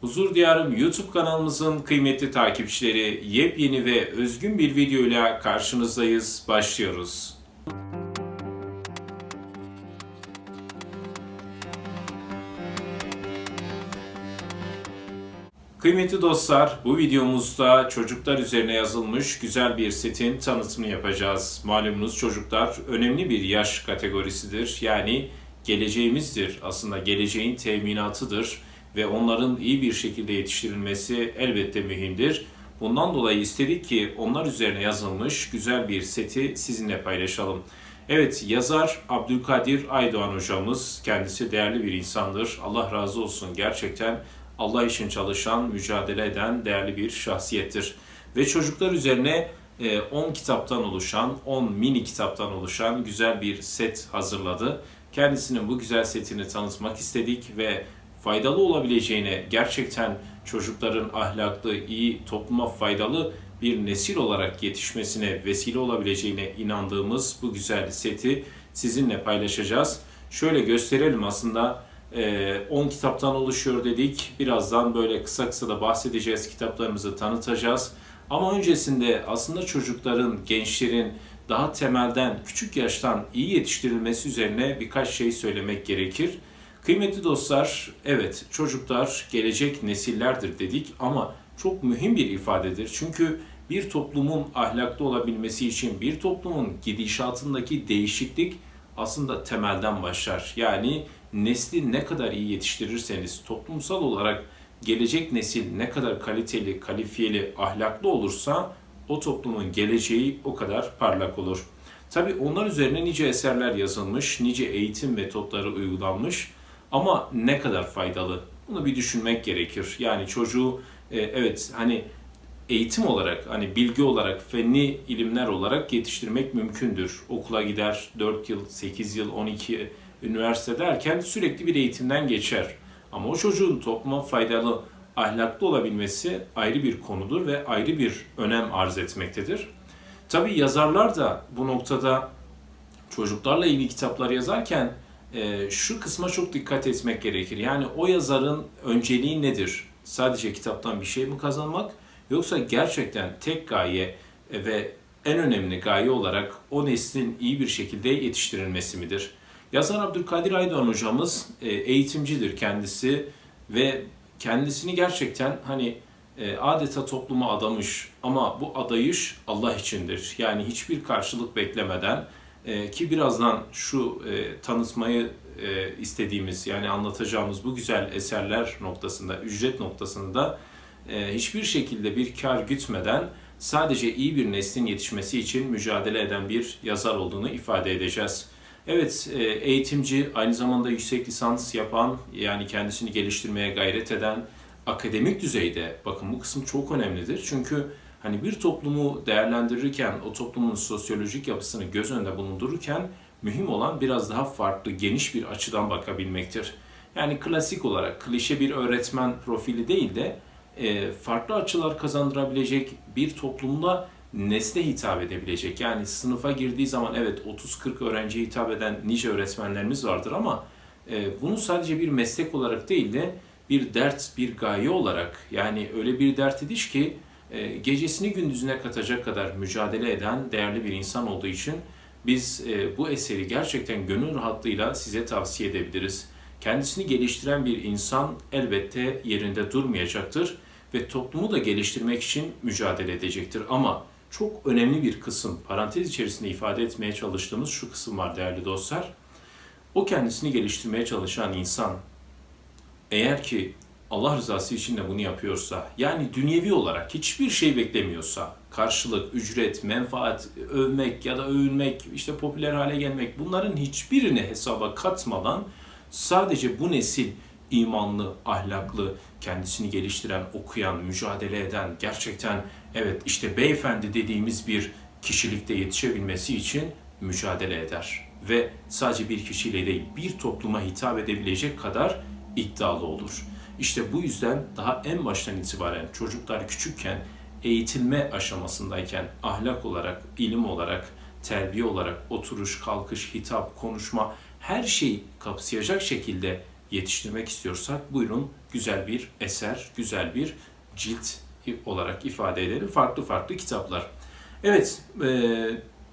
Huzur Diyarım YouTube kanalımızın kıymetli takipçileri yepyeni ve özgün bir videoyla karşınızdayız. Başlıyoruz. Kıymetli dostlar, bu videomuzda çocuklar üzerine yazılmış güzel bir setin tanıtımını yapacağız. Malumunuz çocuklar önemli bir yaş kategorisidir. Yani geleceğimizdir. Aslında geleceğin teminatıdır ve onların iyi bir şekilde yetiştirilmesi elbette mühimdir. Bundan dolayı istedik ki onlar üzerine yazılmış güzel bir seti sizinle paylaşalım. Evet, yazar Abdülkadir Aydoğan hocamız kendisi değerli bir insandır. Allah razı olsun gerçekten Allah için çalışan, mücadele eden değerli bir şahsiyettir. Ve çocuklar üzerine e, 10 kitaptan oluşan, 10 mini kitaptan oluşan güzel bir set hazırladı. Kendisinin bu güzel setini tanıtmak istedik ve faydalı olabileceğine, gerçekten çocukların ahlaklı, iyi, topluma faydalı bir nesil olarak yetişmesine vesile olabileceğine inandığımız bu güzel seti sizinle paylaşacağız. Şöyle gösterelim aslında 10 kitaptan oluşuyor dedik. Birazdan böyle kısa kısa da bahsedeceğiz, kitaplarımızı tanıtacağız. Ama öncesinde aslında çocukların, gençlerin daha temelden, küçük yaştan iyi yetiştirilmesi üzerine birkaç şey söylemek gerekir. Kıymetli dostlar, evet çocuklar gelecek nesillerdir dedik ama çok mühim bir ifadedir. Çünkü bir toplumun ahlaklı olabilmesi için bir toplumun gidişatındaki değişiklik aslında temelden başlar. Yani nesli ne kadar iyi yetiştirirseniz toplumsal olarak gelecek nesil ne kadar kaliteli, kalifiyeli, ahlaklı olursa o toplumun geleceği o kadar parlak olur. Tabi onlar üzerine nice eserler yazılmış, nice eğitim metotları uygulanmış ama ne kadar faydalı? Bunu bir düşünmek gerekir. Yani çocuğu e, evet hani eğitim olarak, hani bilgi olarak, fenli ilimler olarak yetiştirmek mümkündür. Okula gider 4 yıl, 8 yıl, 12 üniversite derken sürekli bir eğitimden geçer. Ama o çocuğun topluma faydalı, ahlaklı olabilmesi ayrı bir konudur ve ayrı bir önem arz etmektedir. Tabi yazarlar da bu noktada çocuklarla ilgili kitaplar yazarken e, şu kısma çok dikkat etmek gerekir. Yani o yazarın önceliği nedir? Sadece kitaptan bir şey mi kazanmak yoksa gerçekten tek gaye ve en önemli gaye olarak o neslin iyi bir şekilde yetiştirilmesi midir? Yazar Abdülkadir Aydoğan hocamız e, eğitimcidir kendisi ve kendisini gerçekten hani e, adeta topluma adamış ama bu adayış Allah içindir. Yani hiçbir karşılık beklemeden e, ki birazdan şu tanıtmayı istediğimiz yani anlatacağımız bu güzel eserler noktasında, ücret noktasında hiçbir şekilde bir kar gütmeden sadece iyi bir neslin yetişmesi için mücadele eden bir yazar olduğunu ifade edeceğiz. Evet, e, eğitimci, aynı zamanda yüksek lisans yapan, yani kendisini geliştirmeye gayret eden, akademik düzeyde, bakın bu kısım çok önemlidir. Çünkü hani bir toplumu değerlendirirken, o toplumun sosyolojik yapısını göz önünde bulundururken mühim olan biraz daha farklı, geniş bir açıdan bakabilmektir. Yani klasik olarak klişe bir öğretmen profili değil de e, farklı açılar kazandırabilecek bir toplumda nesne hitap edebilecek. Yani sınıfa girdiği zaman evet 30-40 öğrenciye hitap eden nice öğretmenlerimiz vardır ama e, bunu sadece bir meslek olarak değil de bir dert, bir gaye olarak yani öyle bir dert ediş ki gecesini gündüzüne katacak kadar mücadele eden değerli bir insan olduğu için biz e, bu eseri gerçekten gönül rahatlığıyla size tavsiye edebiliriz. Kendisini geliştiren bir insan elbette yerinde durmayacaktır ve toplumu da geliştirmek için mücadele edecektir. Ama çok önemli bir kısım, parantez içerisinde ifade etmeye çalıştığımız şu kısım var değerli dostlar. O kendisini geliştirmeye çalışan insan eğer ki Allah rızası için de bunu yapıyorsa, yani dünyevi olarak hiçbir şey beklemiyorsa, karşılık, ücret, menfaat, övmek ya da övülmek, işte popüler hale gelmek bunların hiçbirini hesaba katmadan sadece bu nesil imanlı, ahlaklı, kendisini geliştiren, okuyan, mücadele eden, gerçekten evet işte beyefendi dediğimiz bir kişilikte yetişebilmesi için mücadele eder. Ve sadece bir kişiyle değil, bir topluma hitap edebilecek kadar iddialı olur. İşte bu yüzden daha en baştan itibaren çocuklar küçükken eğitilme aşamasındayken ahlak olarak, ilim olarak, terbiye olarak oturuş, kalkış, hitap, konuşma her şeyi kapsayacak şekilde yetiştirmek istiyorsak buyurun güzel bir eser, güzel bir cilt olarak ifade edelim. Farklı farklı kitaplar. Evet, e,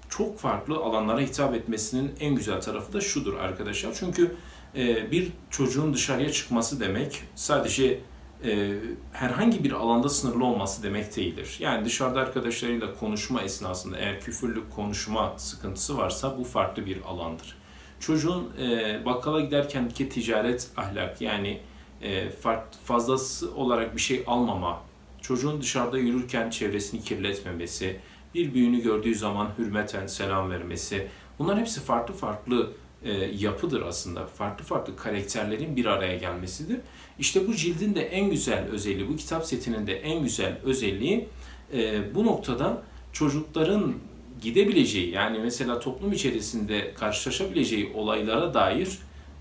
çok farklı alanlara hitap etmesinin en güzel tarafı da şudur arkadaşlar. Çünkü e, bir çocuğun dışarıya çıkması demek sadece e, herhangi bir alanda sınırlı olması demek değildir. Yani dışarıda arkadaşlarıyla konuşma esnasında eğer küfürlü konuşma sıkıntısı varsa bu farklı bir alandır. Çocuğun e, bakkala giderkenki ticaret ahlak yani fazlası olarak bir şey almama, çocuğun dışarıda yürürken çevresini kirletmemesi, bir büyüğünü gördüğü zaman hürmeten selam vermesi, bunlar hepsi farklı farklı e, yapıdır aslında. Farklı farklı karakterlerin bir araya gelmesidir. İşte bu cildin de en güzel özelliği, bu kitap setinin de en güzel özelliği e, bu noktada çocukların gidebileceği yani mesela toplum içerisinde karşılaşabileceği olaylara dair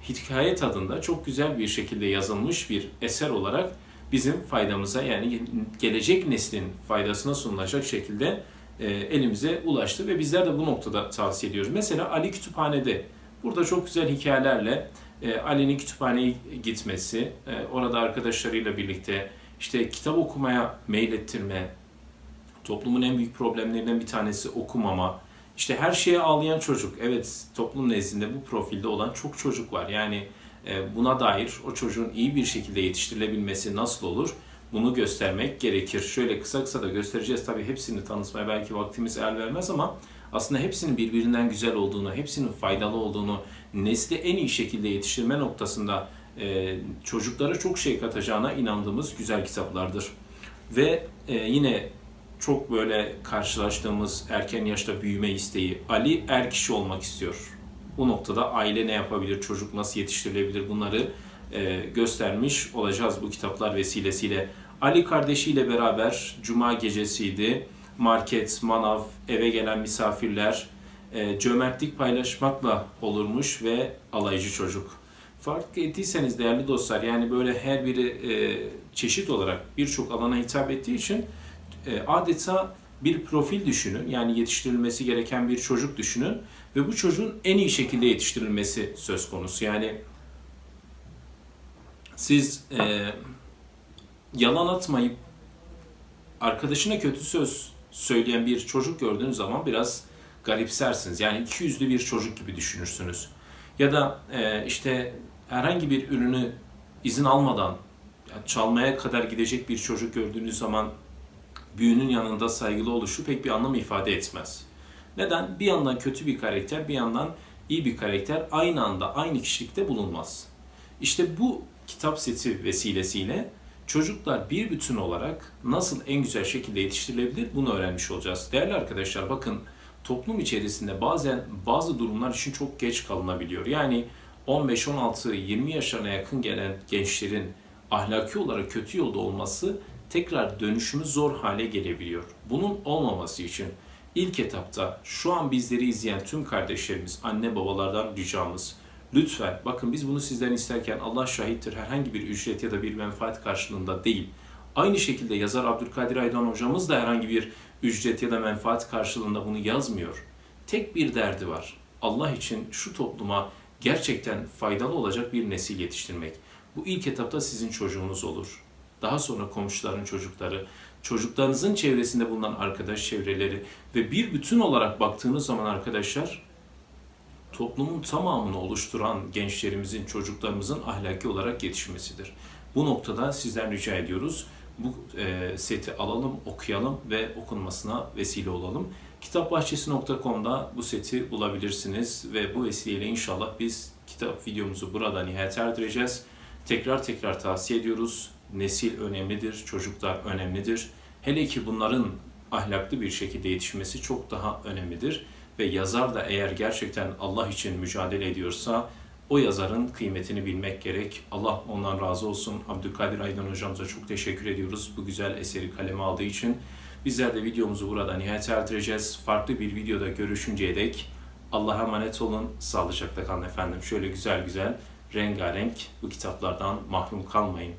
hikaye tadında çok güzel bir şekilde yazılmış bir eser olarak bizim faydamıza yani gelecek neslin faydasına sunulacak şekilde elimize ulaştı ve bizler de bu noktada tavsiye ediyoruz. Mesela Ali Kütüphane'de burada çok güzel hikayelerle e, Ali'nin kütüphaneye gitmesi, e, orada arkadaşlarıyla birlikte işte kitap okumaya meylettirme, toplumun en büyük problemlerinden bir tanesi okumama, işte her şeye ağlayan çocuk. Evet toplum nezdinde bu profilde olan çok çocuk var. Yani buna dair o çocuğun iyi bir şekilde yetiştirilebilmesi nasıl olur? Bunu göstermek gerekir. Şöyle kısa kısa da göstereceğiz. Tabii hepsini tanıtmaya belki vaktimiz el vermez ama aslında hepsinin birbirinden güzel olduğunu, hepsinin faydalı olduğunu, nesli en iyi şekilde yetiştirme noktasında e, çocuklara çok şey katacağına inandığımız güzel kitaplardır. Ve e, yine çok böyle karşılaştığımız erken yaşta büyüme isteği. Ali er kişi olmak istiyor. Bu noktada aile ne yapabilir, çocuk nasıl yetiştirilebilir bunları e, göstermiş olacağız bu kitaplar vesilesiyle. Ali kardeşiyle beraber Cuma gecesiydi. Market, manav, eve gelen misafirler, e, cömertlik paylaşmakla olurmuş ve alaycı çocuk. Fark ettiyseniz değerli dostlar yani böyle her biri e, çeşit olarak birçok alana hitap ettiği için e, adeta bir profil düşünün. Yani yetiştirilmesi gereken bir çocuk düşünün ve bu çocuğun en iyi şekilde yetiştirilmesi söz konusu. Yani siz e, yalan atmayıp arkadaşına kötü söz söyleyen bir çocuk gördüğünüz zaman biraz garipsersiniz. Yani iki yüzlü bir çocuk gibi düşünürsünüz. Ya da e, işte herhangi bir ürünü izin almadan yani çalmaya kadar gidecek bir çocuk gördüğünüz zaman büyünün yanında saygılı oluşu pek bir anlam ifade etmez. Neden? Bir yandan kötü bir karakter, bir yandan iyi bir karakter aynı anda aynı kişilikte bulunmaz. İşte bu kitap seti vesilesiyle çocuklar bir bütün olarak nasıl en güzel şekilde yetiştirilebilir bunu öğrenmiş olacağız. Değerli arkadaşlar bakın toplum içerisinde bazen bazı durumlar için çok geç kalınabiliyor. Yani 15, 16, 20 yaşlarına yakın gelen gençlerin ahlaki olarak kötü yolda olması tekrar dönüşümü zor hale gelebiliyor. Bunun olmaması için ilk etapta şu an bizleri izleyen tüm kardeşlerimiz, anne babalardan ricamız Lütfen bakın biz bunu sizden isterken Allah şahittir herhangi bir ücret ya da bir menfaat karşılığında değil. Aynı şekilde yazar Abdülkadir Aydan hocamız da herhangi bir ücret ya da menfaat karşılığında bunu yazmıyor. Tek bir derdi var. Allah için şu topluma gerçekten faydalı olacak bir nesil yetiştirmek. Bu ilk etapta sizin çocuğunuz olur. Daha sonra komşuların çocukları, çocuklarınızın çevresinde bulunan arkadaş çevreleri ve bir bütün olarak baktığınız zaman arkadaşlar toplumun tamamını oluşturan gençlerimizin, çocuklarımızın ahlaki olarak yetişmesidir. Bu noktada sizden rica ediyoruz. Bu e, seti alalım, okuyalım ve okunmasına vesile olalım. Kitapbahçesi.com'da bu seti bulabilirsiniz ve bu vesileyle inşallah biz kitap videomuzu burada nihayet erdireceğiz. Tekrar tekrar tavsiye ediyoruz. Nesil önemlidir, çocuklar önemlidir. Hele ki bunların ahlaklı bir şekilde yetişmesi çok daha önemlidir ve yazar da eğer gerçekten Allah için mücadele ediyorsa o yazarın kıymetini bilmek gerek. Allah ondan razı olsun. Abdülkadir Aydan hocamıza çok teşekkür ediyoruz bu güzel eseri kaleme aldığı için. Bizler de videomuzu burada nihayet erdireceğiz. Farklı bir videoda görüşünceye dek Allah'a emanet olun. Sağlıcakla kalın efendim. Şöyle güzel güzel rengarenk bu kitaplardan mahrum kalmayın.